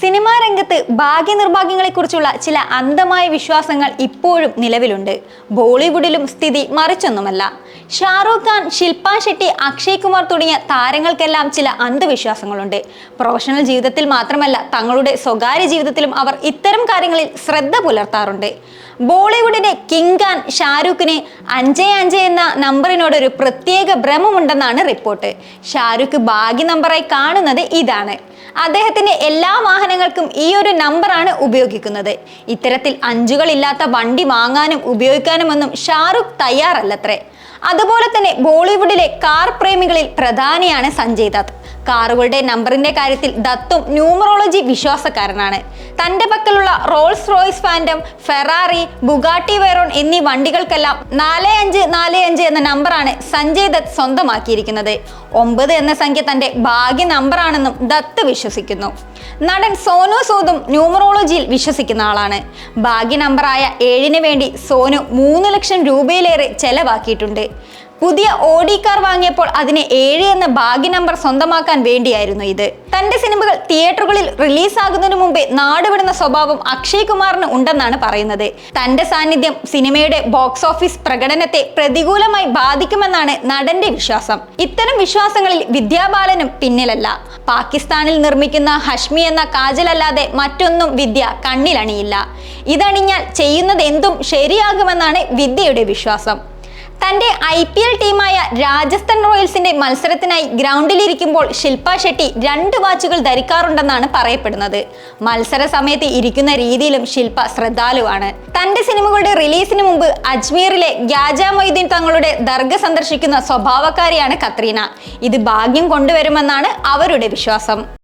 Cinema രംഗത്ത് ഭാഗ്യനിർഭാഗ്യങ്ങളെക്കുറിച്ചുള്ള ചില അന്ധമായ വിശ്വാസങ്ങൾ ഇപ്പോഴും നിലവിലുണ്ട്. ബോളിവുഡിലും സ്ഥിതി മറിച്ചൊന്നുമല്ല. ഷാറൂഖ് ഖാൻ ശില്പ ഷെട്ടി അക്ഷയ് കുമാർ തുടങ്ങിയ താരങ്ങൾക്കെല്ലാം ചില അന്ധവിശ്വാസങ്ങളുണ്ട്. പ്രൊഫഷണൽ ജീവിതത്തിൽ മാത്രമല്ല തങ്ങളുടെ സ്വകാര്യ ജീവിതത്തിലും അവർ ഇത്തരം കാര്യങ്ങളിൽ ശ്രദ്ധ പുലർത്താറുണ്ട്. ബോളിവുഡിന്റെ കിങ് ഖാൻ ഷാരൂഖിന് അഞ്ച് അഞ്ച് എന്ന നമ്പറിനോട് ഒരു പ്രത്യേക ഭ്രമമുണ്ടെന്നാണ് റിപ്പോർട്ട്. ഷാരൂഖ് ഭാഗ്യ നമ്പറായി കാണുന്നത് ഇതാണ്. അദ്ദേഹത്തിന്റെ എല്ലാ വാഹനങ്ങൾക്കും ഈ ഒരു നമ്പറാണ് ഉപയോഗിക്കുന്നത്. ഇത്തരത്തിൽ അഞ്ചുകളില്ലാത്ത വണ്ടി വാങ്ങാനും ഉപയോഗിക്കാനുമൊന്നും ഷാറുഖ് തയ്യാറല്ലത്രേ. അതുപോലെ തന്നെ ബോളിവുഡിലെ കാർ പ്രേമികളിൽ പ്രധാനിയാണ് സഞ്ജയ് ദത്ത്. കാറുകളുടെ നമ്പറിന്റെ കാര്യത്തിൽ ദത്തും ന്യൂമറോളജി വിശ്വാസക്കാരനാണ്. തന്റെ പക്കലുള്ള Rolls Royce Phantom Ferrari Bugatti Veyron എന്നീ വണ്ടികൾക്കെല്ലാം നാല് അഞ്ച് നാല് അഞ്ച് എന്ന നമ്പറാണ് സഞ്ജയ് ദത്ത് സ്വന്തമാക്കിയിരിക്കുന്നത്. ഒമ്പത് എന്ന സംഖ്യ തന്റെ ഭാഗ്യ നമ്പറാണെന്നും ദത്ത് വിശ്വസിക്കുന്നു. നടൻ സോനു സൂദും ന്യൂമറോളജിയിൽ വിശ്വസിക്കുന്ന ആളാണ്. ഭാഗ്യ നമ്പറായ ഏഴിന് വേണ്ടി സോനു മൂന്ന് ലക്ഷം രൂപയിലേറെ ചെലവാക്കിയിട്ടുണ്ട്. പുതിയ ഓഡി കാർ വാങ്ങിയപ്പോൾ അതിന് ഏഴ് എന്ന ഭാഗ്യ നമ്പർ സ്വന്തമാക്കാൻ വേണ്ടിയായിരുന്നു ഇത്. തന്റെ സിനിമകൾ തിയേറ്ററുകളിൽ റിലീസാകുന്നതിന് മുമ്പേ നാടുവിടുന്ന സ്വഭാവം അക്ഷയ് കുമാറിന് ഉണ്ടെന്നാണ് പറയുന്നത്. തന്റെ സാന്നിധ്യം സിനിമയുടെ ബോക്സ് ഓഫീസ് പ്രകടനത്തെ പ്രതികൂലമായി ബാധിക്കുമെന്നാണ് നടന്റെ വിശ്വാസം. ഇത്തരം വിശ്വാസങ്ങളിൽ വിദ്യാബാലനും പിന്നിലല്ല. പാകിസ്ഥാനിൽ നിർമ്മിക്കുന്ന ഹഷ്മി എന്ന കാജലല്ലാതെ മറ്റൊന്നും വിദ്യ കണ്ണിലണിയില്ല. ഇതണിഞ്ഞാൽ ചെയ്യുന്നത് എന്തും ശരിയാകുമെന്നാണ് വിദ്യയുടെ വിശ്വാസം. തന്റെ ഐ പി എൽ ടീമായ രാജസ്ഥാൻ റോയൽസിന്റെ മത്സരത്തിനായി ഗ്രൗണ്ടിലിരിക്കുമ്പോൾ ശില്പ ഷെട്ടി രണ്ട് വാച്ചുകൾ ധരിക്കാറുണ്ടെന്നാണ് പറയപ്പെടുന്നത്. മത്സര സമയത്ത് ഇരിക്കുന്ന രീതിയിലും ശില്പ ശ്രദ്ധാലുവാണ്. തന്റെ സിനിമകളുടെ റിലീസിന് മുമ്പ് അജ്മീറിലെ ഗ്യാജ മൊയ്തീൻ തങ്ങളുടെ ദർഗ സന്ദർശിക്കുന്ന സ്വഭാവക്കാരിയാണ് കത്രീന. ഇത് ഭാഗ്യം കൊണ്ടുവരുമെന്നാണ് അവരുടെ വിശ്വാസം.